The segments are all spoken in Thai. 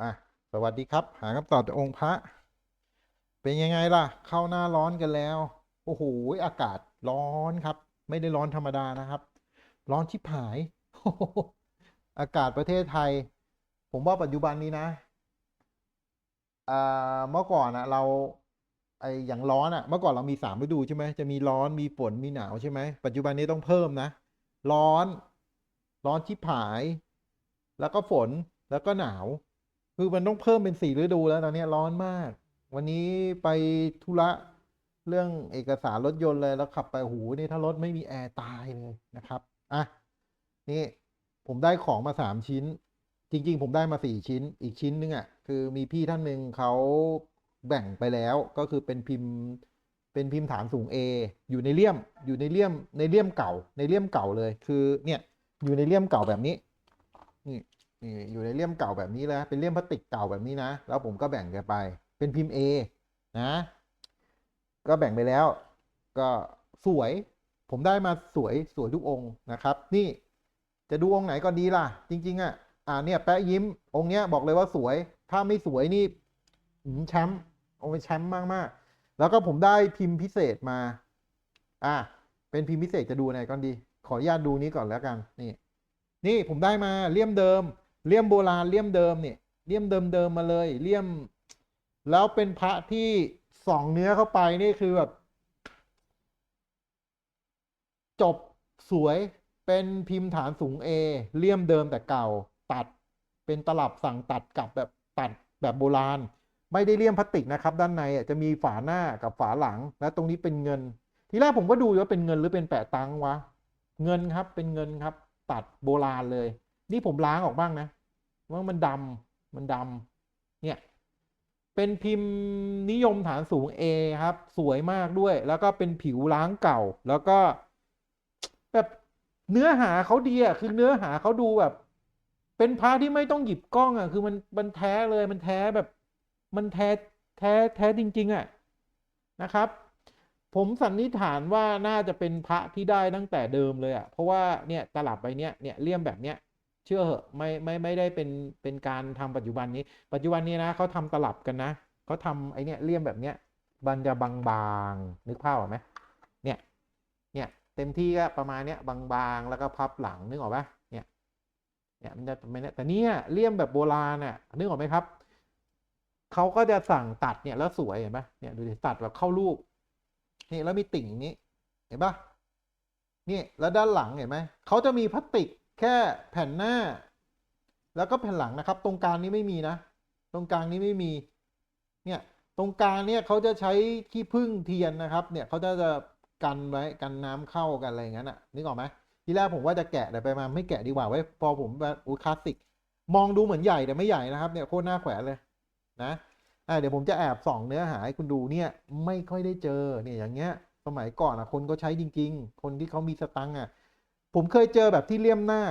อะสวัสดีครับ หาคำตอบจากองค์พระ เป็นยังไงล่ะ เข้าหน้าร้อนกันแล้ว โอ้โหอากาศร้อนครับ ไม่ได้ร้อนธรรมดานะครับ ร้อนชิบหาย อากาศประเทศไทย ผมว่าปัจจุบันนี้นะอ่าเมื่อก่อนอะเราไออย่างร้อนอะเมื่อก่อนเรามีสามฤดูใช่ไหมจะมีร้อนมีฝนมีหนาวใช่ไหมปัจจุบันนี้ต้องเพิ่มนะ ร้อน ร้อนชิบหาย แล้วก็ฝนแล้วก็หนาว คือมันต้องเพิ่มเป็นสี่ฤดูแล้วตอนนี้ร้อนมาก วันนี้ไปธุระเรื่องเอกสารรถยนต์เลยแล้วขับไปหูนี่ถ้ารถไม่มีแอร์ตายเลยนะครับอะนี่ผมได้ของมาสามชิ้น จริง ๆ ผมได้มาสี่ชิ้น อีกชิ้นนึงอะคือมีพี่ท่านหนึ่งเขาแบ่งไปแล้วก็คือเป็นพิมพ์เป็นพิมพ์ฐานสูง A อยู่ในเลี่ยมอยู่ในเลี่ยมในเลี่ยมเก่า ในเลี่ยมเก่าเลยคือเนี่ยอยู่ในเลี่ยมเก่าแบบนี้นี่ นี่อยู่ในเลี่ยมเก่าแบบนี้แล้วเป็นเลี่ยมพลาสติกเก่าแบบนี้นะ แล้วผมก็แบ่งแกไป เป็นพิมพ์ A นะ ก็แบ่งไปแล้ว ก็สวย ผมได้มาสวยสวยทุกองค์นะครับ นี่จะดูองค์ไหนก็ดีล่ะ จริง ๆ อะ อ่าเนี่ยแปะยิ้ม องค์เนี้ยบอกเลยว่าสวย ถ้าไม่สวยนี่แชมป์องค์เป็นแชมป์มากๆ แล้วก็ผมได้พิมพ์พิเศษมา อะเป็นพิมพ์พิเศษจะดูไหนก่อนดี ขออนุญาตดูนี้ก่อนแล้วกัน นี่ นี่ผมได้มาเลี่ยมเดิม เลี่ยมโบราณเลี่ยมเดิมเนี่ยเลี่ยมเดิมเดิมมาเลยเลี่ยม แล้วเป็นพระที่ส่องเนื้อเข้าไปนี่คือแบบจบสวยเป็นพิมพ์ฐานสูง A เลี่ยมเดิมแต่เก่าตัดเป็นตลับสั่งตัดกับแบบตัดแบบโบราณ ไม่ได้เลี่ยมพลาสติกนะครับ ด้านในอะจะมีฝาหน้ากับฝาหลัง และตรงนี้เป็นเงิน ทีแรกผมก็ดูว่าเป็นเงินหรือเป็นแปะตังวะ เงินครับเป็นเงินครับ ตัดโบราณเลย นี่ผมล้างออกบ้างนะ ว่ามันดำมันดำเนี่ย เป็นพิมพ์นิยมฐานสูง A ครับ สวยมากด้วย แล้วก็เป็นผิวล้างเก่า แล้วก็ แบบเนื้อหาเขาดีอะคือเนื้อหาเขาดูแบบ เป็นพระที่ไม่ต้องหยิบกล้องอะ คือมันมันแท้เลยมันแท้แบบ มันแท้แท้แท้จริง ๆ อะนะครับผมสันนิษฐานว่าน่าจะเป็นพระที่ได้ตั้งแต่เดิมเลยอะ เพราะว่าเนี่ยตลับใบเนี้ยเนี่ยเลี่ยมแบบเนี้ย เชื่อเหอะไม่ไม่ไม่ได้เป็นเป็นการทำปัจจุบันนี้ ปัจจุบันนี้นะเขาทำตลับกันนะเขาทำไอเนี้ยเลี่ยมแบบเนี้ยบันจะบางๆนึกภาพออกไหมเนี่ยเนี่ยเต็มที่ก็ประมาณเนี้ยบางๆแล้วก็พับหลังนึกออกปะเนี่ยเนี่ยมันจะไม่เนี่ยแต่เนี่ยเลี่ยมแบบโบราณน่ะนึกออกไหมครับเขาก็จะสั่งตัดเนี่ยแล้วสวยเห็นปะเนี่ยดูดิตัดแบบเข้ารูปนี่แล้วมีติ่งอย่างนี้เห็นปะนี่แล้วด้านหลังเห็นไหมเขาจะมีพลาสติก แค่แผ่นหน้า แล้วก็แผ่นหลังนะครับ ตรงกลางนี้ไม่มีนะ ตรงกลางนี้ไม่มี เนี่ยตรงกลางเนี่ยเขาจะใช้ขี้ผึ้งเทียนนะครับ เนี่ยเขาจะจะกันไว้กันน้ำเข้ากันอะไรอย่างนั้นอะนึกออกไหมทีแรกผมว่าจะแกะแต่ไปมาไม่แกะดีกว่าไว้พอผมแบบอุ้ยคลาสสิกมองดูเหมือนใหญ่แต่ไม่ใหญ่นะครับเนี่ยโคตรหน้าแขวนเลยนะอ่าเดี๋ยวผมจะแอบส่องเนื้อหาให้คุณดูเนี่ยไม่ค่อยได้เจอเนี่ยอย่างเงี้ย สมัยก่อนอะคนก็ใช้จริง ๆ คนที่เขามีสตังค์อะ ผมเคยเจอแบบที่เลี่ยมหน้า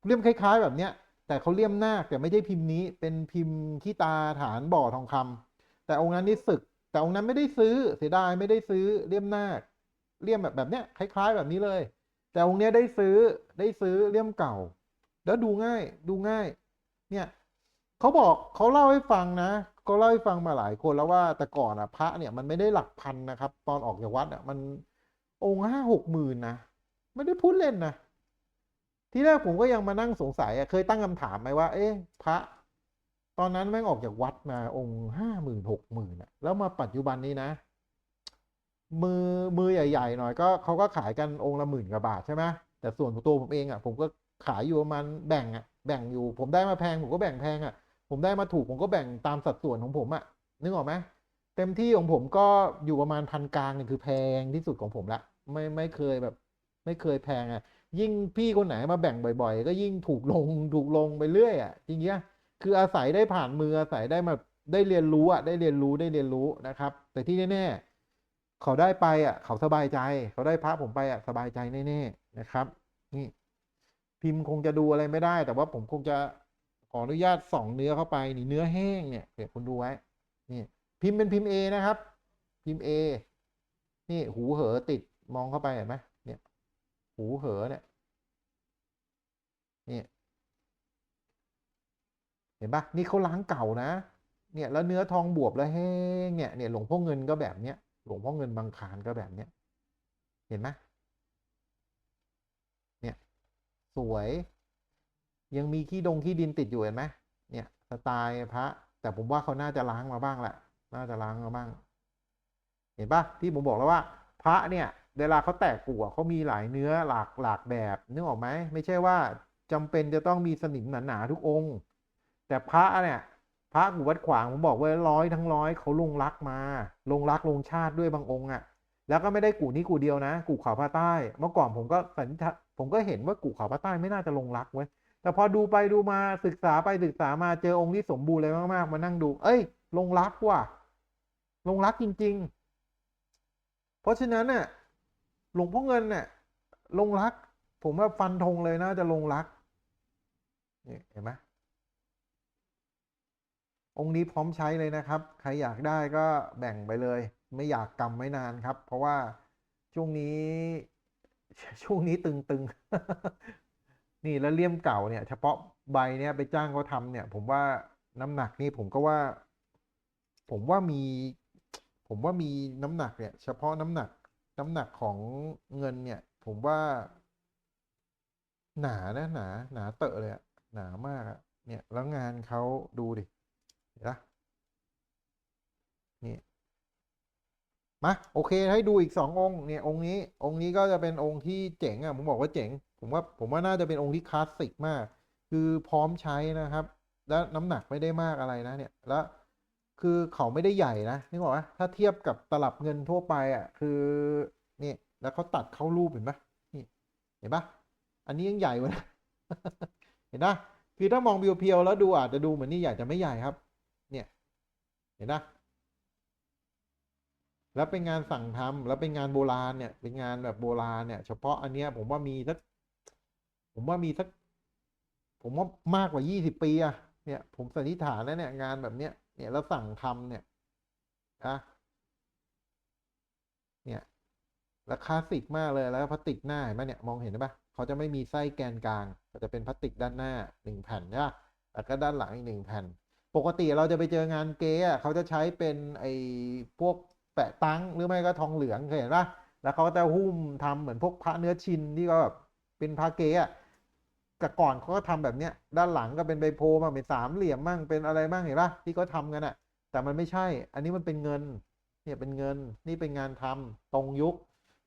คเลี่ยมคล้าย ๆ แบบเนี้ย แต่เขาเลี่ยมหน้าคแต่ไม่ใช่พิมพ์นี้ เป็นพิมพ์ขี้ตาฐานบ่อทองคำแต่องค์นั้นนี่ศึก แต่องค์นั้นไม่ได้ซื้อเสียดายไม่ได้ซื้อเลี่ยมหน้าคเลี่ยมแบบแบบเนี้ยคล้ายๆ แบบนี้เลย แต่องค์เนี้ยได้ซื้อได้ซื้อเลี่ยมเก่า แล้วดูง่ายดูง่าย เนี่ยเขาบอกเขาเล่าให้ฟังนะเขาเล่าให้ฟังมาหลายคนแล้วว่าแต่ก่อนอะพระเนี่ยมันไม่ได้หลักพันนะครับ ตอนออกจากวัดอะมันองค์ห้าหกหมื่นนะ ไม่ได้พูดเล่นนะที่แรกผมก็ยังมานั่งสงสัยเคยตั้งคำถามไหมว่า เอ๊ะพระ ตอนนั้นแม่งออกจากวัดมาองค์ห้าหมื่นหกหมื่นอะแล้วมาปัจจุบันนี้นะ มือมือใหญ่ๆหน่อยก็เขาก็ขายกันองค์ละหมื่นกว่าบาทใช่ไหมแต่ส่วนตัวผมเองอะผมก็ขายอยู่ประมาณแบ่งอะแบ่งอยู่ ผมได้มาแพงผมก็แบ่งแพงอะผมได้มาถูกผมก็แบ่งตามสัดส่วนของผมอะนึกออกไหมเต็มที่ของผมก็อยู่ประมาณพันกลางเนี่ยคือแพงที่สุดของผมละไม่ไม่เคยแบบ ไม่เคยแพงอะยิ่งพี่คนไหนมาแบ่งบ่อย ๆ ก็ยิ่งถูกลงถูกลงไปเรื่อยอะจริงๆคืออาศัยได้ผ่านมืออาศัยได้มาได้เรียนรู้อะได้เรียนรู้ได้เรียนรู้นะครับ แต่ที่แน่ๆเขาได้ไปอะ เขาสบายใจ เขาได้พระผมไปอะสบายใจแน่ๆนะครับ นี่ พิมพ์คงจะดูอะไรไม่ได้ แต่ว่าผมคงจะขออนุญาตส่องเนื้อเข้าไปนี่เนื้อแห้งเนี่ยเดี๋ยวคุณดูไว้นี่พิมพ์เป็นพิมพ์ A นะครับ พิมพ์ A นี่หูเหอติดมองเข้าไปเห็นไหม หูเหอเนี่ยนี่เห็นปะนี่เขาล้างเก่านะ เนี่ยแล้วเนื้อทองบวบแล้วแห้งเนี่ยเนี่ยหลวงพ่อเงินก็แบบเนี้ยหลวงพ่อเงินบางคานก็แบบเนี้ยเห็นไหมเนี่ยสวย ยังมีขี้ดงขี้ดินติดอยู่เห็นไหมเนี่ยสไตล์พระ แต่ผมว่าเขาน่าจะล้างมาบ้างแหละน่าจะล้างมาบ้าง เห็นปะที่ผมบอกแล้วว่า พระเนี่ย เวลาเขาแตกกูอะเขามีหลายเนื้อหลากหลากแบบนึกออกไหมไม่ใช่ว่าจำเป็นจะต้องมีสนิมหนาๆทุกองค์ แต่พระเนี่ยพระกูวัดขวางผมบอกว่าร้อยทั้งร้อยเขาลงรักมา ลงรักลงชาติด้วยบางองค์อะ แล้วก็ไม่ได้กูนี้กูเดียวนะ กูเขาพระใต้ เมื่อก่อนผมก็สันนิษฐาผมก็เห็นว่ากูเขาพระใต้ไม่น่าจะลงรักไว้ยแต่พอดูไปดูมาศึกษาไปศึกษามาเจอองค์ที่สมบูรณ์เลยมากๆมานั่งดู เอ้ย ลงรักว่ะลงรักจริง ๆ เพราะฉะนั้นเนี่ย หลวงพ่อเงินเนี่ยลงรัก ผมว่าฟันธงเลยนะจะลงรักนี่เห็นไหมองค์นี้พร้อมใช้เลยนะครับ ใครอยากได้ก็แบ่งไปเลย ไม่อยากกำไม่นานครับ เพราะว่าช่วงนี้ ช่วงนี้ตึงๆ นี่แล้วเลี่ยมเก่าเนี่ย เฉพาะใบเนี่ยไปจ้างเขาทำเนี่ย ผมว่าน้ำหนักนี่ผมก็ว่า ผมว่ามี ผมว่ามีน้ำหนักเนี่ย เฉพาะน้ำหนัก น้ำหนักของเงินเนี่ย ผมว่า หนานะหนา หนาเตอะเลยอะหนามากอะเนี่ย แล้วงานเขาดูดิเห็นปะนี่มา โอเค ให้ดูอีกสององค์เนี่ยองค์นี้ องค์นี้ก็จะเป็นองค์ที่เจ๋งอะผมบอกว่าเจ๋ง ผมว่าผมว่าน่าจะเป็นองค์ที่คลาสสิกมาก คือพร้อมใช้นะครับ แล้วน้ำหนักไม่ได้มากอะไรนะเนี่ย แล้ว คือเขาไม่ได้ใหญ่นะนึกออกไหมถ้าเทียบกับตลับเงินทั่วไปอะ คือนี่แล้วเขาตัดเข้ารูปเห็นปะนี่เห็นปะอันนี้ยังใหญ่กว่านะเห็นปะคือถ้ามองเพียวๆแล้วดูอาจจะดูเหมือนนี่ใหญ่แต่ไม่ใหญ่ครับ เนี่ย เห็นปะแล้วเป็นงานสั่งทำแล้วเป็นงานโบราณเนี่ย เป็นงานแบบโบราณเนี่ย เฉพาะอันเนี้ย ผมว่ามีสัก ผมว่ามีสัก ผมว่ามากกว่ายี่สิบปีอะเนี่ย ผมสันนิษฐานแล้วเนี่ยงานแบบเนี้ย เนี่ยแล้วสั่งทำเนี่ยนะเนี่ยแล้วคลาสสิกมากเลยแล้วพลาสติกหน้าเห็นไหมเนี่ยมองเห็นไหมเขาจะไม่มีไส้แกนกลางก็จะเป็นพลาสติกด้านหน้าหนึ่งแผ่นใช่ปะแล้วก็ด้านหลังอีกหนึ่งแผ่น ปกติเราจะไปเจองานเก๊อะเขาจะใช้เป็นไอ้พวกแปะตังหรือไม่ก็ทองเหลืองเคยเห็นปะแล้วเขาก็จะหุ้มทำเหมือนพวกพระเนื้อชินที่ก็แบบเป็นพระเก๊อะ แต่ก่อนเขาก็ทำแบบเนี้ยด้านหลังก็เป็นใบโพลมั่งเป็นสามเหลี่ยมมั่งเป็นอะไรบ้างเห็นปะที่เขาทำกันอะแต่มันไม่ใช่ อันนี้มันเป็นเงินเนี่ยเป็นเงินนี่เป็นงานทำตรงยุค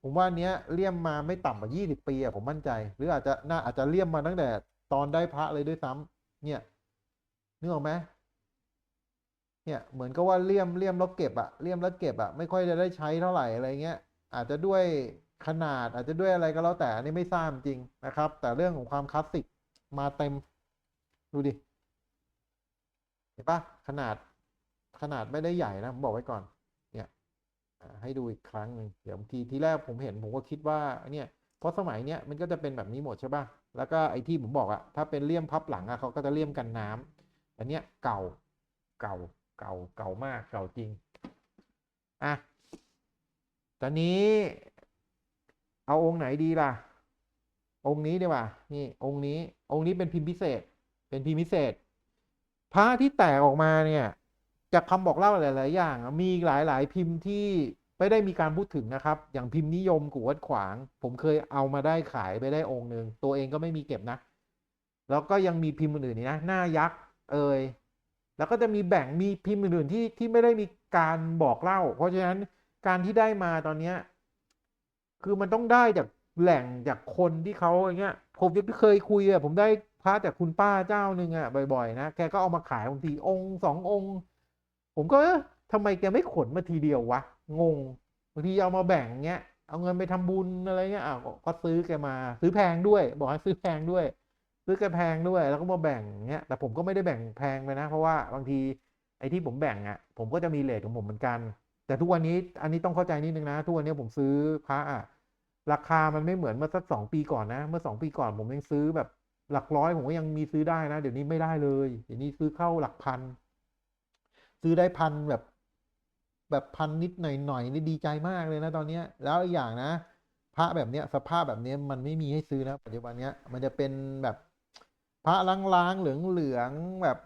ผมว่านเนี้ยเลี่ยมมาไม่ต่ำกว่ายี่สิบปีอะผมมั่นใจ หรืออาจจะน่าอาจจะเลี่ยมมาตั้งแต่ตอนได้พระเลยด้วยซ้ำเนี่ยนึกออกไหมเนี่ยเหมือนกับว่าเลี่ยมเลี่ยมแล้วเก็บอะเลี่ยมแล้วเก็บอะไม่ค่อยจะได้ใช้เท่าไหร่อะไรเงี้ยอาจจะด้วย ขนาดอาจจะด้วยอะไรก็แล้วแต่อันนี้ไม่ทราบจริงนะครับ แต่เรื่องของความคลาสสิกมาเต็ม ดูดิ เห็นปะขนาดขนาดไม่ได้ใหญ่นะผมบอกไว้ก่อน เนี่ยให้ดูอีกครั้งหนึ่งเดี๋ยวทีทีแรกผมเห็นผมก็คิดว่าเนี่ยเพราะสมัยเนี้ยมันก็จะเป็นแบบนี้หมดใช่ปะแล้วก็ไอ้ที่ผมบอกอะถ้าเป็นเลี่ยมพับหลังอะเขาก็จะเลี่ยมกันน้ำอันเนี้ยเก่าเก่าเก่าเก่ามากเก่าจริงอะตอนนี้ เอาองค์ไหนดีล่ะ องค์นี้ดีกว่า นี่ องค์นี้ องค์นี้เป็นพิมพ์พิเศษ เป็นพิมพ์พิเศษ พระที่แตกออกมาเนี่ยจากคำบอกเล่าหลาย ๆ อย่าง มีหลาย ๆ พิมพ์ที่ไม่ได้มีการพูดถึงนะครับ อย่างพิมพ์นิยมกูวัดขวาง ผมเคยเอามาได้ขายไปได้องค์หนึ่งตัวเองก็ไม่มีเก็บนะ แล้วก็ยังมีพิมพ์อื่นๆนี่นะ หน้ายักษ์เอ่ยแล้วก็จะมีแบ่งมีพิมพ์อื่นๆที่ที่ไม่ได้มีการบอกเล่า เพราะฉะนั้นการที่ได้มาตอนเนี้ คือมันต้องได้จากแหล่งจากคนที่เขาอย่างเงี้ย ผมยังเคยคุยอะผมได้พระจากคุณป้าเจ้าหนึ่งอะบ่อยๆ นะ แกก็เอามาขายบางทีองค์สององค์ ผมก็เอ๊ะทำไมแกไม่ขนมาทีเดียววะ งง บางทีเอามาแบ่งเงี้ย เอาเงินไปทำบุญอะไรเงี้ยอะก็ก็ซื้อแกมา ซื้อแพงด้วย บอกให้ซื้อแพงด้วย ซื้อแกแพงด้วย แล้วก็มาแบ่งเงี้ย แต่ผมก็ไม่ได้แบ่งแพงไปนะ เพราะว่าบางทีไอ้ที่ผมแบ่งอะผมก็จะมีเรทของผมเหมือนกัน แต่ทุกวันนี้อันนี้ต้องเข้าใจนิดนึงนะ ทุกวันนี้ผมซื้อพระอะ ราคามันไม่เหมือนเมื่อสักสองปีก่อนนะ เมื่อสองปีก่อนผมยังซื้อแบบหลักร้อยผมก็ยังมีซื้อได้นะ เดี๋ยวนี้ไม่ได้เลย เดี๋ยวนี้ซื้อเข้าหลักพัน ซื้อได้พันแบบ แบบพันนิดหน่อยหน่อยนี่ดีใจมากเลยนะตอนเนี้ย แล้วอีกอย่างนะ พระแบบเนี้ยสภาพแบบเนี้ยมันไม่มีให้ซื้อนะปัจจุบันเนี้ยมันจะเป็นแบบพระล้างๆเหลืองๆแบบ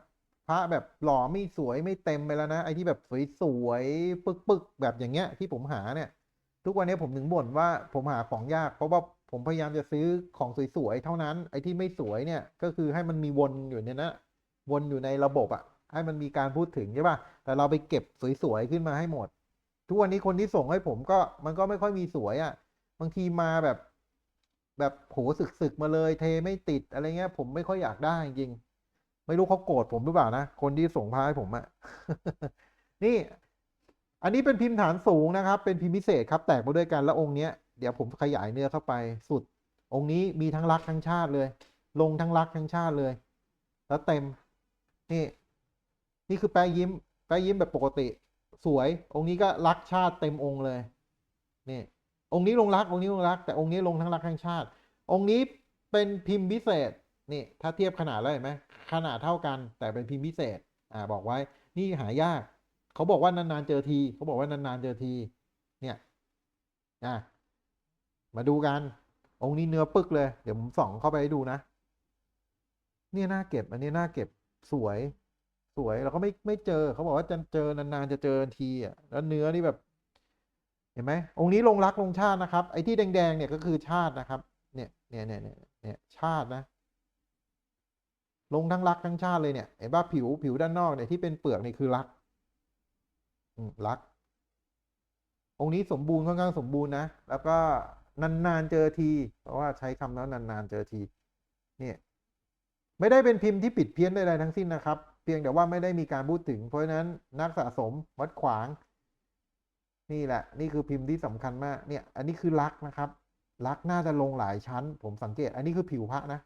พระแบบหล่อไม่สวยไม่เต็มไปแล้วนะไอ้ที่แบบสวยๆปึกๆแบบอย่างเงี้ยที่ผมหาเนี่ย ทุกวันนี้ผมถึงบ่นว่าผมหาของยากเพราะว่าผมพยายามจะซื้อของสวยๆเท่านั้น ไอ้ที่ไม่สวยเนี่ย ก็คือให้มันมีวนอยู่เนี่ยนะวนอยู่ในระบบอะให้มันมีการพูดถึงใช่ป่ะแต่เราไปเก็บสวยๆขึ้นมาให้หมด ทุกวันนี้คนที่ส่งให้ผมก็มันก็ไม่ค่อยมีสวยอะบางทีมาแบบแบบโหสึกๆมาเลย เทไม่ติดอะไรเงี้ย ผมไม่ค่อยอยากได้จริงไม่รู้เขาโกรธผมหรือเปล่านะคนที่ส่งพาให้ผมอะนี่ อันนี้เป็นพิมพ์ฐานสูงนะครับ เป็นพิมพ์พิเศษครับ แตกมาด้วยกันแล้วองค์เนี้ยเดี๋ยวผมขยายเนื้อเข้าไปสุด องค์นี้มีทั้งรักทั้งชาติเลย ลงทั้งรักทั้งชาติเลย แล้วเต็ม นี่ นี่คือแปะยิ้ม แปะยิ้มแบบปกติ สวย องค์นี้ก็รักชาติเต็มองค์เลย นี่ องค์นี้ลงรัก องค์นี้ลงรัก แต่องค์นี้ลงทั้งรักทั้งชาติ องค์นี้เป็นพิมพ์พิเศษ นี่ ถ้าเทียบขนาดแล้วเห็นไหมขนาดเท่ากัน แต่เป็นพิมพ์พิเศษ อ่า บอกไว้ นี่หายาก เขาบอกว่านานๆเจอทีเขาบอกว่านานๆเจอที เนี่ยอะมาดูกัน องค์นี้เนื้อปึกเลย เดี๋ยวผมส่องเข้าไปให้ดูนะเนี่ยน่าเก็บ อันนี้น่าเก็บสวย สวยเราก็ไม่ไม่เจอเขาบอกว่าจะเจอนานๆจะเจอทีอะแล้วเนื้อนี่แบบ เห็นไหมองค์นี้ลงรักลงชาตินะครับ ไอ้ที่แดงๆเนี่ยก็คือชาตินะครับ เนี่ยเนี่ยเนี่ยเนี่ยชาตินะลงทั้งรักทั้งชาติเลยเนี่ยเห็นป่ะผิวผิวด้านนอกเนี่ยที่เป็นเปลือกนี่คือรัก รัก องค์นี้สมบูรณ์ค่อนข้างสมบูรณ์นะ แล้วก็นานๆเจอที เพราะว่าใช้คำแล้วนานๆเจอที เนี่ย ไม่ได้เป็นพิมพ์ที่ผิดเพี้ยนใดๆทั้งสิ้นนะครับ เพียงแต่ว่าไม่ได้มีการพูดถึง เพราะฉะนั้นนักสะสมวัดขวาง นี่แหละ นี่คือพิมพ์ที่สำคัญมาก เนี่ย อันนี้คือรักนะครับรักน่าจะลงหลายชั้น ผมสังเกต อันนี้คือผิวพระนะ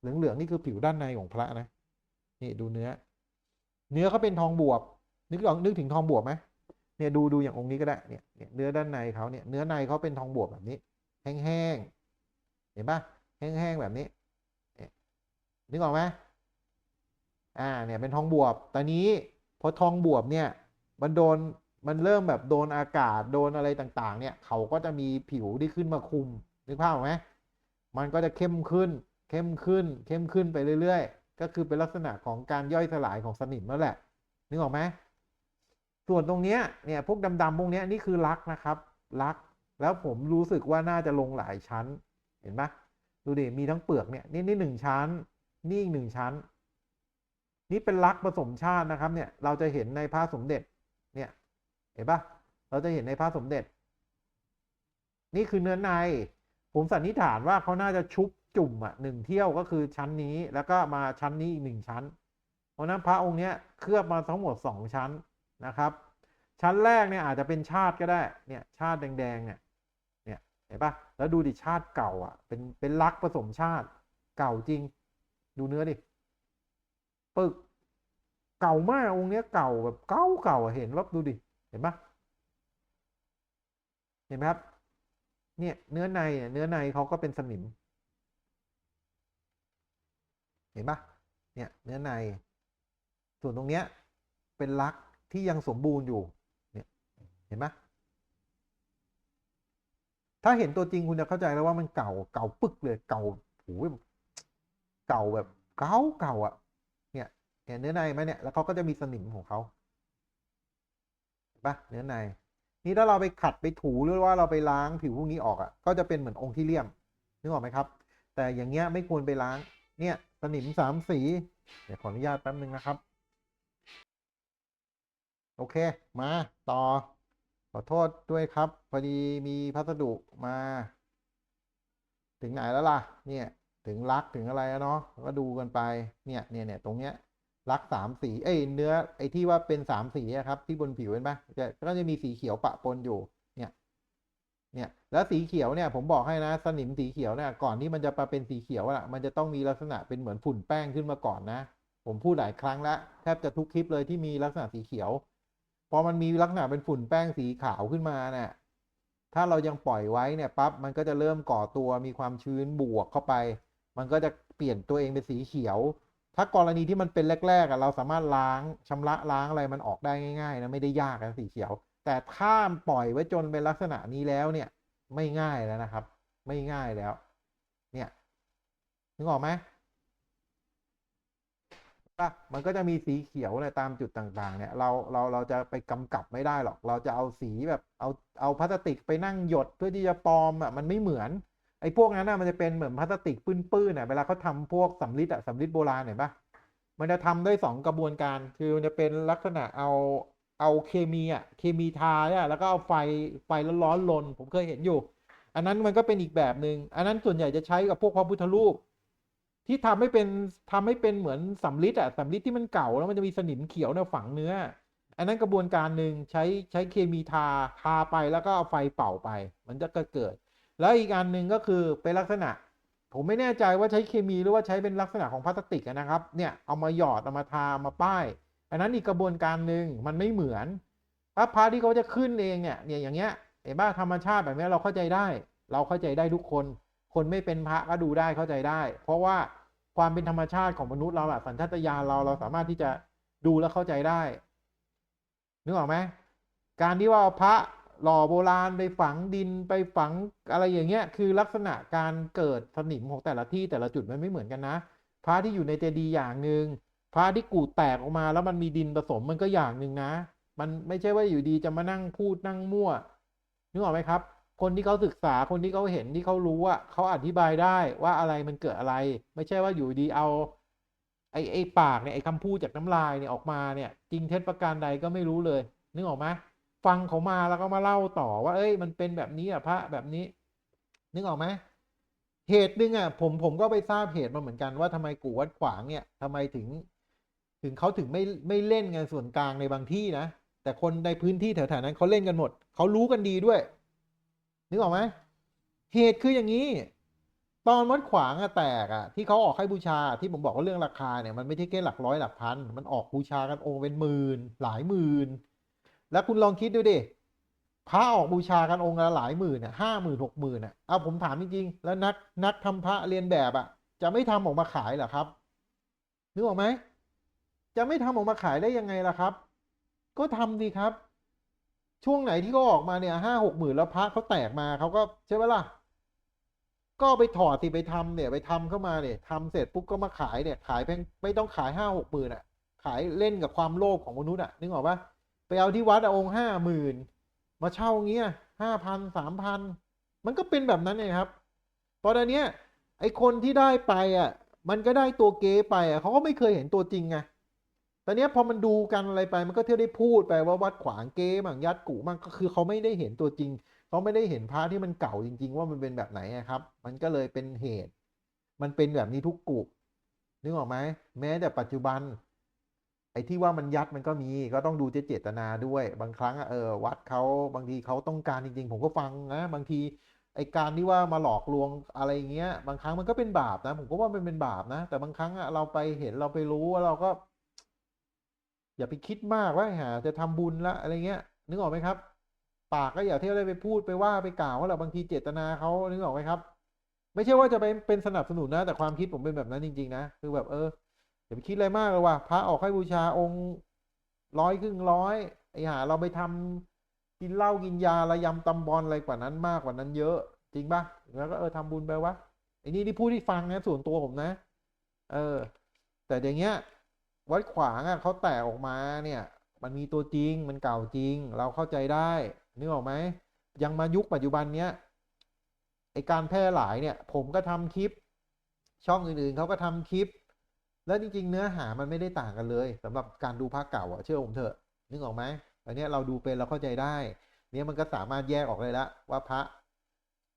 เหลืองๆนี่คือผิวด้านในของพระนะ นี่ดูเนื้อ เนื้อเขาเป็นทองบวบ นึกลองนึกถึงทองบวบไหมเนี่ยดูดูอย่างองค์นี้ก็ได้เนี่ยเนี่ยเนื้อด้านในเขาเนี่ยเนื้อในเขาเป็นทองบวบแบบนี้ แห้งๆเห็นปะแห้งๆแบบนี้นึกออกไหมอ่าเนี่ยเป็นทองบวบตอนนี้พอทองบวบเนี่ยมันโดนมันเริ่มแบบโดนอากาศโดนอะไรต่างๆ เนี่ยเขาก็จะมีผิวที่ขึ้นมาคุมนึกภาพออกไหมมันก็จะเข้มขึ้น เข้มขึ้น เข้มขึ้นไปเรื่อย ๆ ก็คือเป็นลักษณะของการย่อยสลายของสนิมนั่นแหละนึกออกไหม ส่วนตรงเนี้ยเนี่ยพวกดำๆพวกเนี้ยนี่คือรักนะครับรัก แล้วผมรู้สึกว่าน่าจะลงหลายชั้นเห็นปะดูดิมีทั้งเปลือกเนี่ยนี่นี่หนึ่งชั้น นี่อีกหนึ่งชั้น นี่เป็นรักผสมชาตินะครับเนี่ยเราจะเห็นในพระสมเด็จเนี่ยเห็นปะเราจะเห็นในพระสมเด็จ นี่คือเนื้อใน ผมสันนิษฐานว่าเขาน่าจะชุบจุ่มอะหนึ่งเที่ยวก็คือชั้นนี้แล้วก็มาชั้นนี้อีกหนึ่งชั้น เพราะนั้นพระองค์เนี้ยเคลือบมาทั้งหมดสองชั้น นะครับ ชั้นแรกเนี่ยอาจจะเป็นชาติก็ได้เนี่ยชาติแดงๆเนี่ยเนี่ยเห็นปะแล้วดูดิชาติเก่าอะเป็นเป็นลักผสมชาติเก่าจริง ดูเนื้อดิปึกเก่ามากองค์เนี้ยเก่าแบบเก่าเก่าเห็นว่าดูดิเห็นปะเห็นไหมครับเนี่ยเนื้อในเนี่ยเนื้อในเขาก็เป็นสนิม เห็นปะเนี่ยเนื้อใน ส่วนตรงเนี้ยเป็นลัก ที่ยังสมบูรณ์อยู่เนี่ยเห็นไหมถ้าเห็นตัวจริงคุณจะเข้าใจแล้วว่ามันเก่าเก่าปึกเลยเก่าโอ้ยเก่าแบบเก่าเก่าอะ เนี่ยเห็นเนื้อในไหมเนี่ยแล้วเขาก็จะมีสนิมของเขาปะเนื้อใน นี่ถ้าเราไปขัดไปถูหรือว่าเราไปล้างผิวพวกนี้ออกอะ ก็จะเป็นเหมือนองค์ที่เลี่ยมนึกออกไหมครับ แต่อย่างเงี้ยไม่ควรไปล้าง เนี่ยสนิมสามสี เดี๋ยวขออนุญาตแป๊บนึงนะครับ โอเค มาต่อ ขอโทษด้วยครับ พอดีมีพัสดุมา ถึงไหนแล้วล่ะ เนี่ย ถึงลักถึงอะไรแล้วเนาะก็ดูกันไป เนี่ยเนี่ยเนี่ยตรงเนี้ยลักสามสี เอ้ยเนื้อไอ้ที่ว่าเป็นสามสีอะครับ ที่บนผิวเห็นปะจะก็จะมีสีเขียวปะปนอยู่ เนี่ย เนี่ย แล้วสีเขียวเนี่ย ผมบอกให้นะ สนิมสีเขียวเนี่ย ก่อนที่มันจะมาเป็นสีเขียวอะมันจะต้องมีลักษณะเป็นเหมือนฝุ่นแป้งขึ้นมาก่อนนะ ผมพูดหลายครั้งแล้วแทบจะทุกคลิปเลยที่มีลักษณะสีเขียว อมันมีลักษณะเป็นฝุ่นแป้งสีขาวขึ้นมาเนี่ยถ้าเรายังปล่อยไว้เนี่ยปั๊บมันก็จะเริ่มก่อตัวมีความชื้นบวกเข้าไป มันก็จะเปลี่ยนตัวเองเป็นสีเขียว ถ้ากรณีที่มันเป็นแรกๆอะเราสามารถล้างชำระล้างอะไรมันออกได้ง่ายๆนะไม่ได้ยากนะสีเขียว แต่ถ้าปล่อยไว้จนเป็นลักษณะนี้แล้วเนี่ย ไม่ง่ายแล้วนะครับ ไม่ง่ายแล้ว เนี่ยนึกออกไหม ป่ะมันก็จะมีสีเขียวเนี่ยตามจุดต่างๆ เนี่ย เราเราเราจะไปกำกับไม่ได้หรอก เราจะเอาสีแบบเอาเอาพลาสติกไปนั่งหยดเพื่อที่จะปลอมอะมันไม่เหมือนไอ้พวกนั้นน่ะมันจะเป็นเหมือนพลาสติกปื้นๆน่ะเวลาเขาทำพวกสำลิดอะสำลิดโบราณเห็นปะมันจะทำด้วยสองกระบวนการคือมันจะเป็นลักษณะเอาเอาเคมีอะเคมีทาเนี่ยแล้วก็เอาไฟไฟร้อนๆลนผมเคยเห็นอยู่ อันนั้นมันก็เป็นอีกแบบหนึ่งอันนั้นส่วนใหญ่จะใช้กับพวกพระพุทธรูป ที่ทำให้เป็นทำให้เป็นเหมือนสำลิดอะสำลิดที่มันเก่าแล้วมันจะมีสนิมเขียวเนี่ยฝังเนื้อ อันนั้นกระบวนการหนึ่งใช้ใช้เคมีทาทาไปแล้วก็เอาไฟเป่าไป มันจะเกิด แล้วอีกอันหนึ่งก็คือเป็นลักษณะ ผมไม่แน่ใจว่าใช้เคมีหรือว่าใช้เป็นลักษณะของพลาสติกนะครับเนี่ยเอามาหยอดเอามาทามาป้าย อันนั้นอีกกระบวนการหนึ่งมันไม่เหมือนพระพระที่เขาจะขึ้นเองเนี่ยเนี่ยอย่างเงี้ยเห็นป่ะธรรมชาติแบบนี้เราเข้าใจได้ เราเข้าใจได้ทุกคน คนไม่เป็นพระก็ดูได้เข้าใจได้ เพราะว่าความเป็นธรรมชาติของมนุษย์เราอะสัญชาตญาณเราเราสามารถที่จะดูและเข้าใจได้นึกออกไหมการที่ว่าพระหล่อโบราณไปฝังดินไปฝังอะไรอย่างเงี้ย คือลักษณะการเกิดสนิมของแต่ละที่แต่ละจุดมันไม่เหมือนกันนะ พระที่อยู่ในเจดีย์อย่างหนึ่งพระที่กูดแตกออกมาแล้วมันมีดินผสมมันก็อย่างหนึ่งนะ มันไม่ใช่ว่าอยู่ดีจะมานั่งพูดนั่งมั่วนึกออกไหมครับ คนที่เขาศึกษาคนที่เขาเห็นที่เขารู้ว่าเขาอธิบายได้ว่าอะไรมันเกิดอะไร ไม่ใช่ว่าอยู่ดีเอา ไอ้ไอ้ปากเนี่ยไอ้คำพูดจากน้ำลายเนี่ยออกมาเนี่ย จริงเท็จประการใดก็ไม่รู้เลย นึกออกไหมฟังเขามาแล้วก็มาเล่าต่อว่า เอ้ย มันเป็นแบบนี้อะพระแบบนี้ นึกออกไหมเหตุหนึ่งอะผมผมก็ไปทราบเหตุมาเหมือนกันว่าทำไมกูวัดขวางเนี่ยทำไมถึง ถึงเขาถึงไม่ไม่เล่นกันส่วนกลางในบางที่นะแต่คนในพื้นที่แถวๆนั้นเขาเล่นกันหมดเขารู้กันดีด้วย นึกออกไหมเหตุคืออย่างนี้ ตอนวัดขวางอะแตกอะที่เขาออกให้บูชาที่ผมบอกว่าเรื่องราคาเนี่ยมันไม่ใช่แค่หลักร้อยหลักพัน มันออกบูชากันองค์เป็นหมื่นหลายหมื่นแล้วคุณลองคิดดูดิพระออกบูชากันองค์ละหลายหมื่นเนี่ยห้าหมื่นหกหมื่นอะเอาผมถามจริงๆแล้วนักนักทำพระเรียนแบบอะ จะไม่ทำออกมาขายเหรอครับนึกออกไหมจะไม่ทำออกมาขายได้ยังไงล่ะครับ ก็ทำดีครับ ช่วงไหนที่เขาออกมาเนี่ยห้าหกหมื่นแล้วพระเขาแตกมาเขาก็ใช่ไหมล่ะ ก็ไปถอดสิไปทำเนี่ย ไปทำเข้ามาเนี่ยทำเสร็จปุ๊บก็มาขายเนี่ย ขายแพงไม่ต้องขายห้าหกหมื่นอะ ขายเล่นกับความโลภของมนุษย์อะนึกออกปะไปเอาที่วัดอะองค์ห้าหมื่นมาเช่าเงี้ยห้าพันสามพันมันก็เป็นแบบนั้นเองครับ ตอนนี้ไอคนที่ได้ไปอะ มันก็ได้ตัวเก๊ไปอะเขาก็ไม่เคยเห็นตัวจริงไง ตอนนี้พอมันดูกันอะไรไปมันก็เที่ยวได้พูดไปว่าวัดขวางเก๊มั่งยัดกูมั่งก็คือเขาไม่ได้เห็นตัวจริงเขาไม่ได้เห็นพระที่มันเก่าจริง ๆ ว่ามันเป็นแบบไหนครับ มันก็เลยเป็นเหตุ มันเป็นแบบนี้ทุกกุนึกออกไหมแม้แต่ปัจจุบัน ไอ้ที่ว่ามันยัดมันก็มี ก็ต้องดูเจตนาด้วย บางครั้งเออวัดเขาบางทีเขาต้องการจริง ๆ ผมก็ฟังนะบางทีไอ้การที่ว่ามาหลอกลวงอะไรเงี้ย บางครั้งมันก็เป็นบาปนะ ผมก็ว่ามันเป็นบาปนะ แต่บางครั้งเราไปเห็นเราไปรู้ว่าเราก็ อย่าไปคิดมากว่าหาจะทำบุญละอะไรเงี้ย นึกออกไหมครับ ปากก็อย่าเที่ยวได้ไปพูดไปว่าไปกล่าวว่าเราบางทีเจตนาเขานึกออกไหมครับ ไม่ใช่ว่าจะไปเป็นสนับสนุนนะ แต่ความคิดผมเป็นแบบนั้นจริง ๆ นะคือแบบเอออย่าไปคิดอะไรมากเลยว่ะพระออกให้บูชาองค์ร้อยครึ่งร้อยไอ้หาเราไปทำกินเหล้ากินยาระยำตำบอลอะไรกว่านั้นมากกว่านั้นเยอะจริงปะแล้วก็เออทำบุญไปวะไอ้นี่ที่พูดที่ฟังนะส่วนตัวผมนะ เออ แต่อย่างเงี้ย วัดขวางอะเขาแตกออกมาเนี่ย มันมีตัวจริงมันเก่าจริง เราเข้าใจได้นึกออกไหมยังมายุคปัจจุบันเนี้ยไอการแพร่หลายเนี่ย ผมก็ทำคลิป ช่องอื่นๆเขาก็ทำคลิป แล้วจริง ๆ เนื้อหามันไม่ได้ต่างกันเลยสำหรับการดูพระเก่าอะเชื่อผมเถอะนึกออกไหมอันนี้เราดูเป็นเราเข้าใจได้เนี่ยมันก็สามารถแยกออกเลยละว่าพระ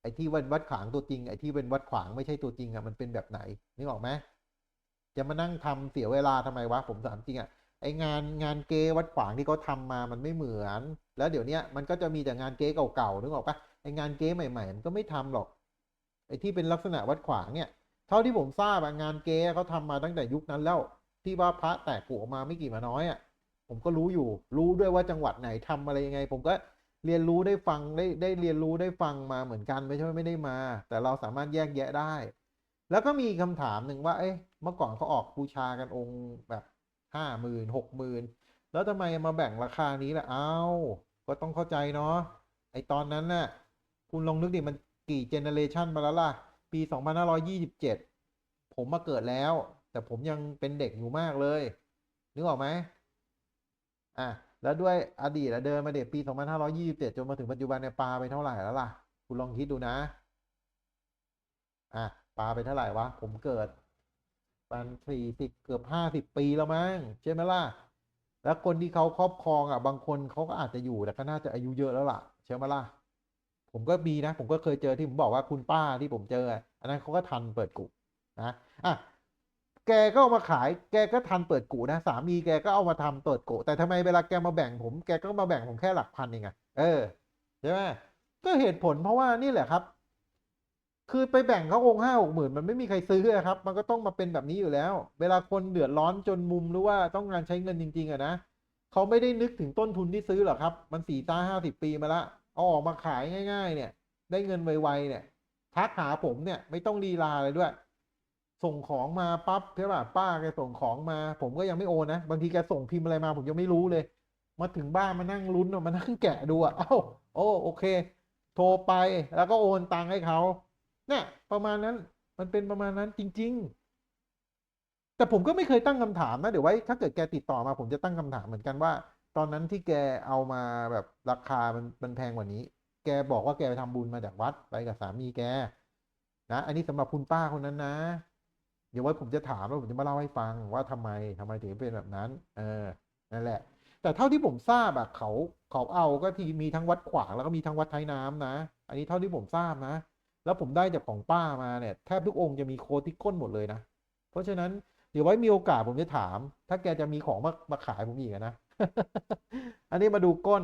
ไอ้ที่วันวัดขวางตัวจริงไอ้ที่เป็นวัดขวางไม่ใช่ตัวจริงอะมันเป็นแบบไหนนึกออกไหม จะมานั่งทำเสียเวลาทำไมวะผมถามจริงอะไองานงานเกวัดขวางที่เขาทามามันไม่เหมือน แล้วเดี๋ยวนี้มันก็จะมีแต่งานเกเก่าๆนึกออกปะไองานเกใหม่ๆมันก็ไม่ทำหรอกไอที่เป็นลักษณะวัดขวางเนี่ย เท่าที่ผมทราบอะงานเกเขาทำมาตั้งแต่ยุคนั้นแล้ว ที่ว่าพระแตกกูออกมาไม่กี่มาน้อยอะผมก็รู้อยู่ รู้ด้วยว่าจังหวัดไหนทำอะไรยังไง ผมก็เรียนรู้ได้ฟังได้ได้เรียนรู้ได้ฟังมาเหมือนกันไม่ใช่ไม่ได้มา แต่เราสามารถแยกแยะได้ แล้วก็มีคำถามหนึ่งว่า เอ๊ะ เมื่อก่อนเขาออกบูชากันองค์แบบห้าหมื่นหกหมื่นแล้วทำไมมาแบ่งราคานี้ล่ะเอ้าก็ต้องเข้าใจเนาะไอตอนนั้นน่ะคุณลองนึกดิมันกี่เจเนเรชันมาแล้วล่ะ ปี 2527 ผมมาเกิดแล้ว แต่ผมยังเป็นเด็กอยู่มากเลย นึกออกไหมอะแล้วด้วยอดีตเดินมาเด็กปี 2527 จนมาถึงปัจจุบันเนี่ยปลาไปเท่าไหร่แล้วล่ะ คุณลองคิดดูนะ อะปลาไปเท่าไหร่วะ ผมเกิด ปันสี่สิบเกือบห้าสิบปีแล้วมั้งใช่ไหมล่ะ แล้วคนที่เขาครอบครองอะ บางคนเขาก็อาจจะอยู่แต่ก็น่าจะอายุเยอะแล้วล่ะใช่ไหมล่ะ ผมก็มีนะ ผมก็เคยเจอที่ผมบอกว่าคุณป้าที่ผมเจอ อันนั้นเขาก็ทันเปิดกุนะอะแกก็เอามาขาย แกก็ทันเปิดกุนะ สามีแกก็เอามาทำเปิดกุแต่ทำไมเวลาแกมาแบ่งผม แกก็มาแบ่งผมแค่หลักพันเองอะเออ ใช่ไหมก็เหตุผลเพราะว่านี่แหละครับ คือไปแบ่งเขาองค์ห้าหกหมื่นมันไม่มีใครซื้ออะครับ มันก็ต้องมาเป็นแบบนี้อยู่แล้ว เวลาคนเดือดร้อนจนมุมหรือว่าต้องการใช้เงินจริง ๆอะนะเขาไม่ได้นึกถึงต้นทุนที่ซื้อหรอกครับ มันสี่ตาห้าสิบปีมาละเอาออกมาขายง่าย ๆ เนี่ย ได้เงินไวๆเนี่ยทักหาผมเนี่ยไม่ต้องลีลาเลยด้วย ส่งของมาปั๊บใช่ป่ะป้าแกส่งของมา ผมก็ยังไม่โอนนะบางทีแกส่งพิมพ์อะไรมา ผมยังไม่รู้เลย มาถึงบ้านมานั่งลุ้นมานั่งแกะดูอะเอ้าโอ้โอเค โทรไปแล้วก็โอนตังค์ให้เขา เนี่ยประมาณนั้นมันเป็นประมาณนั้นจริง ๆ แต่ผมก็ไม่เคยตั้งคำถามนะเดี๋ยวไว้ ถ้าเกิดแกติดต่อมา ผมจะตั้งคำถามเหมือนกันว่า ตอนนั้นที่แกเอามาแบบราคามันมันแพงกว่านี้ แกบอกว่าแกไปทำบุญมาจากวัดไปกับสามีแกนะอันนี้สำหรับคุณป้าคนนั้นนะ เดี๋ยวไว้ผมจะถามแล้วผมจะมาเล่าให้ฟังว่าทำไมทำไมถึงเป็นแบบนั้น เออนั่นแหละ แต่เท่าที่ผมทราบอะเขาเขาเอาก็ที่มีทั้งวัดขวางแล้วก็มีทั้งวัดท้ายน้ำนะ อันนี้เท่าที่ผมทราบนะ แล้วผมได้จากของป้ามาเนี่ยแทบทุกองค์จะมีโค้ดที่ก้นหมดเลยนะ เพราะฉะนั้นเดี๋ยวไว้มีโอกาสผมจะถาม ถ้าแกจะมีของมามาขายผมอีกนะ อันนี้มาดูก้น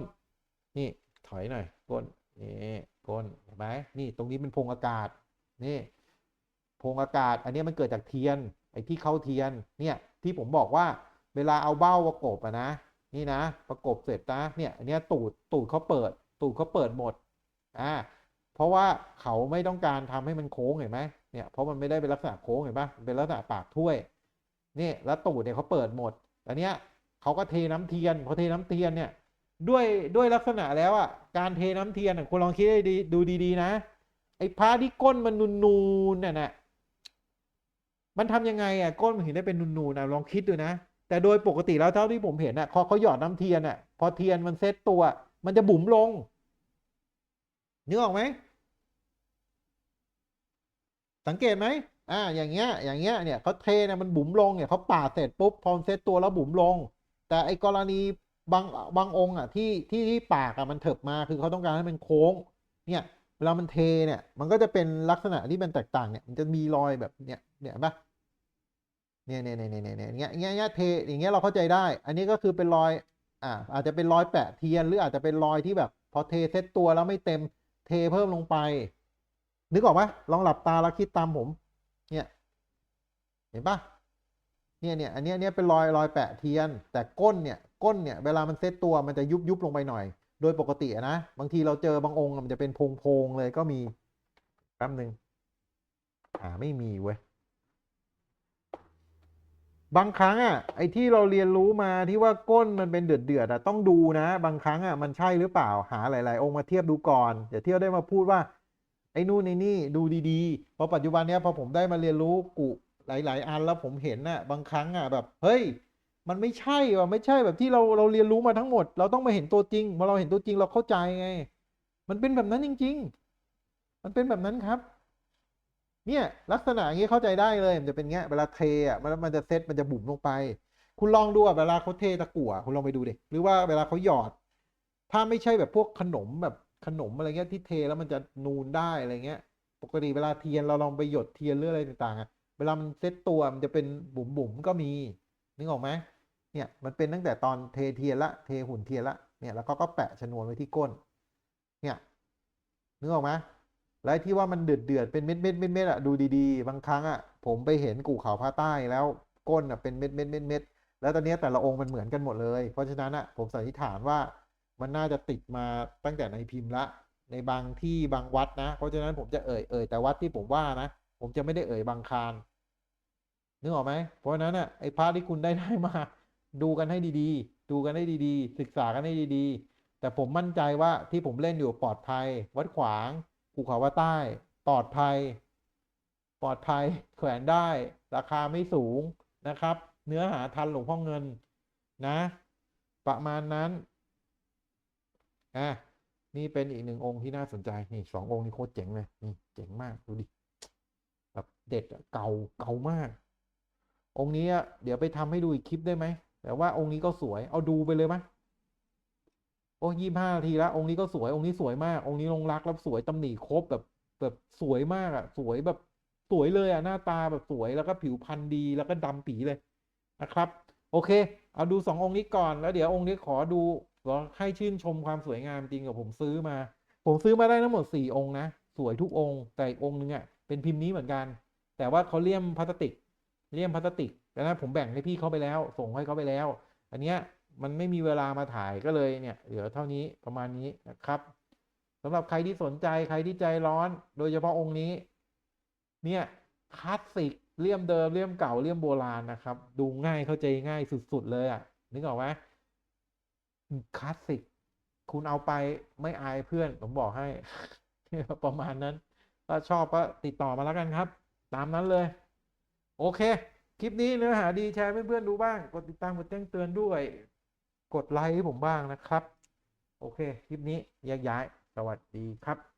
นี่ถอยหน่อย ก้นนี่ก้นเห็นไหมนี่ตรงนี้เป็นพงอากาศนี่พงอากาศ อันนี้มันเกิดจากเทียนไอ้ที่เข้าเทียนเนี่ยที่ผมบอกว่าเวลาเอาเบ้าประกบอะนะนี่นะประกบเสร็จนะเนี่ยอันนี้ตูดตูดเขาเปิด ตูดเขาเปิดหมดอ่า เพราะว่าเขาไม่ต้องการทำให้มันโค้งเห็นไหมเนี่ยเพราะมันไม่ได้เป็นลักษณะโค้งเห็นปะเป็นลักษณะปากถ้วยนี่แล้วตูดเนี่ยเขาเปิดหมดอันเนี้ยเขาก็เทน้ำเทียนพอเทน้ำเทียนเนี่ยด้วยด้วยลักษณะแล้วอะการเทน้ำเทียนคุณลองคิดดีดูดีๆนะ ไอ้พระที่ก้นมันนูนๆน่ะนะมันทำยังไงอะก้นมันถึงได้เป็นนูนๆนะลองคิดดูนะ แต่โดยปกติแล้วเท่าที่ผมเห็นอะพอเขาหยอดน้ำเทียนอะพอเทียนมันเซตตัว มันจะบุ๋มลง นึกออกไหม สังเกตไหมอ่า อย่างเงี้ย อย่างเงี้ย เนี่ยเขาเทเนี่ยมันบุ๋มลงเนี่ยเขาปาดเสร็จปุ๊บพอมเซตตัวแล้วบุ๋มลง แต่ไอ้กรณีบางบางองค์อะที่ที่ที่ปากอะมันเถิบมาคือเขาต้องการให้มันโค้ง เนี่ยเวลามันเทเนี่ย มันก็จะเป็นลักษณะที่มันแตกต่างเนี่ยมันจะมีรอยแบบเนี่ยเนี่ยปะเนี่ยเนี่ยเนี่ยเนี่ยเนี่ยเนี่ยเงี้ยเงี้ยเทอย่างเงี้ยเราเข้าใจได้ อันนี้ก็คือเป็นรอย อ่า อาจจะเป็นรอยแปะเทียนหรืออาจจะเป็นรอยที่แบบ พอเทเซตตัวแล้วไม่เต็ม เทเพิ่มลงไป นึกออกปะลองหลับตาแล้วคิดตามผม เนี่ย เห็นปะเนี่ยเนี่ยอันนี้เนี่ยเป็นรอยรอยแปะเทียน แต่ก้นเนี่ยก้นเนี่ยเวลามันเซตตัวมันจะยุบยุบลงไปหน่อย โดยปกตินะบางทีเราเจอบางองค์มันจะเป็นพงโพงๆเลยก็มีแป๊บหนึ่งอ่าไม่มีเว้ย บางครั้งอะไอ้ที่เราเรียนรู้มาที่ว่าก้นมันเป็นเดือดเดือดอะต้องดูนะ บางครั้งอะมันใช่หรือเปล่าหาหลาย ๆ องค์มาเทียบดูก่อนอย่าเที่ยวได้มาพูดว่า ไอ้นู่นไอ้นี่ดูดีๆพราะปัจจุบันเนี้ยพอผมได้มาเรียนรู้กุหลาย ๆ อันแล้วผมเห็นน่ะบางครั้งอะแบบเฮ้ย มันไม่ใช่ว่ะไม่ใช่แบบที่เราเราเรียนรู้มาทั้งหมด เราต้องมาเห็นตัวจริงพอเราเห็นตัวจริงเราเข้าใจไง มันเป็นแบบนั้นจริง ๆ มันเป็นแบบนั้นครับ เนี่ยลักษณะอย่างนี้เข้าใจได้เลย มันจะเป็นเงี้ยเวลาเทอะมันมันจะเซตมันจะบุ๋มลงไป คุณลองดูอะเวลาเขาเทตะกั่วคุณลองไปดูดิหรือว่าเวลาเขาหยอด ถ้าไม่ใช่แบบพวกขนมแบบขนมอะไรเงี้ยที่เทแล้วมันจะนูนได้อะไรเงี้ย ปกติเวลาเทียนเราลองไปหยดเทียนหรืออะไรต่างๆอะเวลามันเซตตัวมันจะเป็นบุ๋มบุ๋มๆก็มีนึกออกไหมเนี่ยมันเป็นตั้งแต่ตอนเทเทียนละเทหุ่นเทียนละเนี่ยแล้วก็ก็แปะชนวนไว้ที่ก้น เนี่ยนึกออกไหม แล้วไอ้ที่ว่ามันเดือดเดือดเป็นเม็ดเม็ดเม็ดเม็ดอะดูดีๆ บางครั้งอะผมไปเห็นกู่เขาพระใต้แล้วก้นอะเป็นเม็ดเม็ดเม็ดเม็ดแล้วตอนนี้แต่ละองค์มันเหมือนกันหมดเลย เพราะฉะนั้นอะผมสันนิษฐานว่ามันน่าจะติดมาตั้งแต่ในพิมพ์ละ ในบางที่บางวัดนะ เพราะฉะนั้นผมจะเอ่ยเอ่ยแต่วัดที่ผมว่านะ ผมจะไม่ได้เอ่ยบางคารนึกออกไหมเพราะฉะนั้นอะไอ้พระที่คุณได้ได้มา ดูกันให้ดีๆ ดูกันให้ดีๆ ศึกษากันให้ดีๆ แต่ผมมั่นใจว่าที่ผมเล่นอยู่ปลอดภัย วัดขวาง ภูเขาว่าใต้ปลอดภัย ปลอดภัยแขวนได้ ราคาไม่สูงนะครับ เนื้อหาทันหลวงพ่อเงินนะ ประมาณนั้นอะนี่เป็นอีกหนึ่งองค์ที่น่าสนใจนี่สององค์นี่โคตรเจ๋งเลยนี่เจ๋งมากดูดิแบบเด็ดเก่าเก่ามาก องค์นี้อะเดี๋ยวไปทำให้ดูอีกคลิปได้ไหมแต่ว่าองค์นี้ก็สวยเอาดูไปเลยไหม โอ้ยี่ห้าทีละองค์นี้ก็สวยองค์นี้สวยมาก องค์นี้ลงรักแล้วสวยตำหนิครบแบบแบบสวยมากอะสวยแบบสวยเลยอะหน้าตาแบบสวยแล้วก็ผิวพรรณดีแล้วก็ดำปีเลยนะครับ โอเค เอาดูสององค์นี้ก่อนแล้วเดี๋ยวองค์นี้ขอดูขอให้ชื่นชมความสวยงามจริงกับผมซื้อมา ผมซื้อมาได้ทั้งหมดสี่องค์นะสวยทุกองค์แต่อีกองค์นึงอะเป็นพิมพ์นี้เหมือนกัน แต่ว่าเขาเลี่ยมพลาสติกเลี่ยมพลาสติกแล้วนะผมแบ่งให้พี่เขาไปแล้ว ส่งให้เขาไปแล้ว อันเนี้ย มันไม่มีเวลามาถ่ายก็เลยเนี่ยเหลือเท่านี้ประมาณนี้นะครับสำหรับใครที่สนใจใครที่ใจร้อน โดยเฉพาะองค์นี้ เนี่ยคลาสสิกเลี่ยมเดิมเลี่ยมเก่าเลี่ยมโบราณนะครับ ดูง่ายเข้าใจง่ายสุด ๆ เลยอะนึกออกไหมคลาสสิกคุณเอาไปไม่อายเพื่อน ผมบอกให้ ประมาณนั้น ถ้าชอบก็ติดต่อมาแล้วกันครับ ตามนั้นเลย โอเค คลิปนี้เนื้อหาดีแชร์ให้เพื่อนๆดูบ้าง กดติดตามกดแจ้งเตือนด้วย กดไลค์ให้ผมบ้างนะครับ โอเค คลิปนี้แยกย้าย สวัสดีครับ